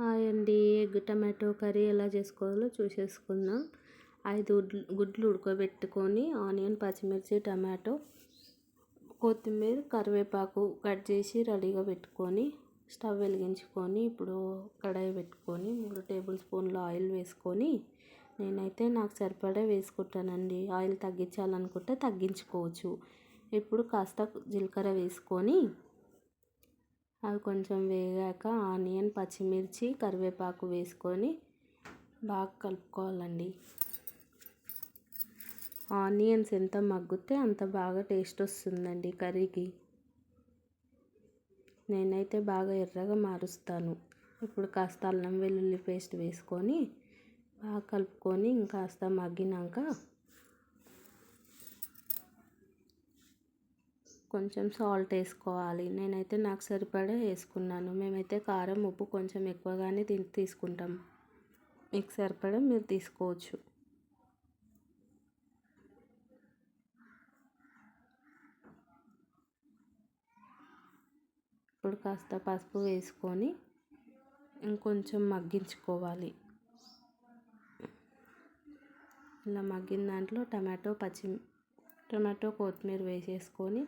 Hi అండి. Egg tomato curry ఎలా చేసుకోవాలో చూసేసుకుందాం. ఐదు గుడ్లు ఉడకబెట్టుకొని ఆనియన్ పచ్చిమిర్చి టమాటో కొత్తిమీర కరివేపాకు కట్ చేసి రెడీగా పెట్టుకొని స్టవ్ వెలిగించుకొని ఇప్పుడు కడాయి పెట్టుకొని మూడు టేబుల్ స్పూన్ల ఆయిల్ వేసుకొని నేనైతే నాకు సరిపడా వేసుకుంటానండి. ఆయిల్ తగ్గించాలనుకుంటే తగ్గించుకోవచ్చు. ఇప్పుడు కాస్త జీలకర్ర వేసుకొని అవి కొంచెం వేగాక ఆనియన్ పచ్చిమిర్చి కరివేపాకు వేసుకొని బాగా కలుపుకోవాలండి. ఆనియన్స్ ఎంత మగ్గితే అంత బాగా టేస్ట్ వస్తుందండి కర్రీకి. నేనైతే బాగా ఎర్రగా మారుస్తాను. ఇప్పుడు కాస్త అల్లం వెల్లుల్లి పేస్ట్ వేసుకొని బాగా కలుపుకొని ఇంకాస్త మగ్గినాక కొంచెం సాల్ట్ వేసుకోవాలి. నేనైతే నాకు సరిపడా వేసుకున్నాను. మేమైతే కారం ఉప్పు కొంచెం ఎక్కువగానే తీసుకుంటాం. మీకు సరిపడా మీరు తీసుకోవచ్చు. ఇప్పుడు కాస్త పసుపు వేసుకొని ఇంకొంచెం మగ్గించుకోవాలి. ఇలా మగ్గిన దాంట్లో టమాటో పచ్చి టమాటో కొత్తిమీర వేసేసుకొని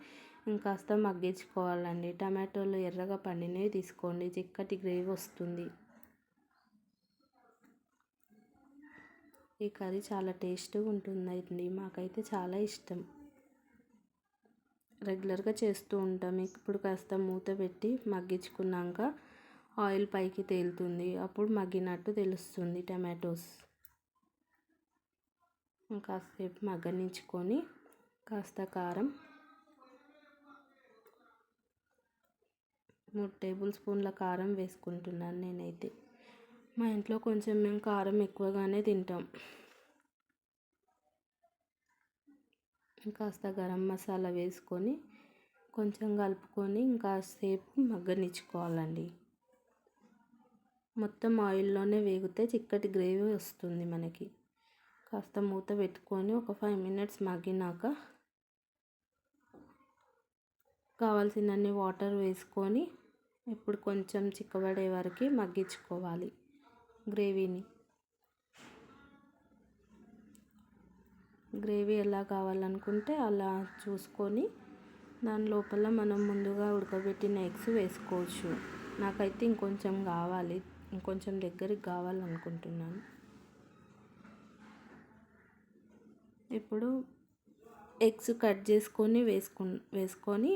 ఇంకాస్త మగ్గించుకోవాలండి. టమాటోలు ఎర్రగా పండినవి తీసుకోండి. చిక్కటి గ్రేవీ వస్తుంది. ఈ కర్రీ చాలా టేస్ట్గా ఉంటుందండి. మాకైతే చాలా ఇష్టం. రెగ్యులర్గా చేస్తూ ఉంటాం. ఇప్పుడు కాస్త మూత పెట్టి మగ్గించుకున్నాక ఆయిల్ పైకి తేలుతుంది. అప్పుడు మగ్గినట్టు తెలుస్తుంది టమాటోస్. కాసేపు మగ్గనించుకొని కాస్త కారం మూడు టేబుల్ స్పూన్ల కారం వేసుకుంటున్నాను నేనైతే. మా ఇంట్లో కొంచెం మేము కారం ఎక్కువగానే తింటాం. కాస్త గరం మసాలా వేసుకొని కొంచెం కలుపుకొని ఇంకాసేపు మగ్గనిచ్చుకోవాలండి. మొత్తం ఆయిల్లోనే వేగితే చిక్కటి గ్రేవీ వస్తుంది మనకి. కాస్త మూత పెట్టుకొని ఒక ఫైవ్ మినిట్స్ మగ్గినాక కావాల్సినన్ని వాటర్ వేసుకొని ఇప్పుడు కొంచెం చిక్కబడే వరకు మగ్గించుకోవాలి గ్రేవీని. గ్రేవీ ఎలా కావాలనుకుంటే అలా చూసుకొని దాని లోపల మనం ముందుగా ఉడకబెట్టిన ఎగ్స్ వేసుకోవచ్చు. నాకైతే ఇంకొంచెం కావాలి ఇంకొంచెం దగ్గరికి కావాలనుకుంటున్నాను. ఇప్పుడు ఎగ్స్ కట్ చేసుకొని వేసుకు వేసుకొని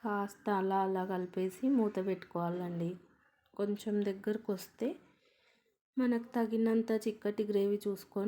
కాస్త అలా అలా కలిపేసి మూత పెట్టుకోవాలండి. కొంచెం దగ్గరకు వస్తే మనకు తగినంత చిక్కటి గ్రేవీ చూసుకొని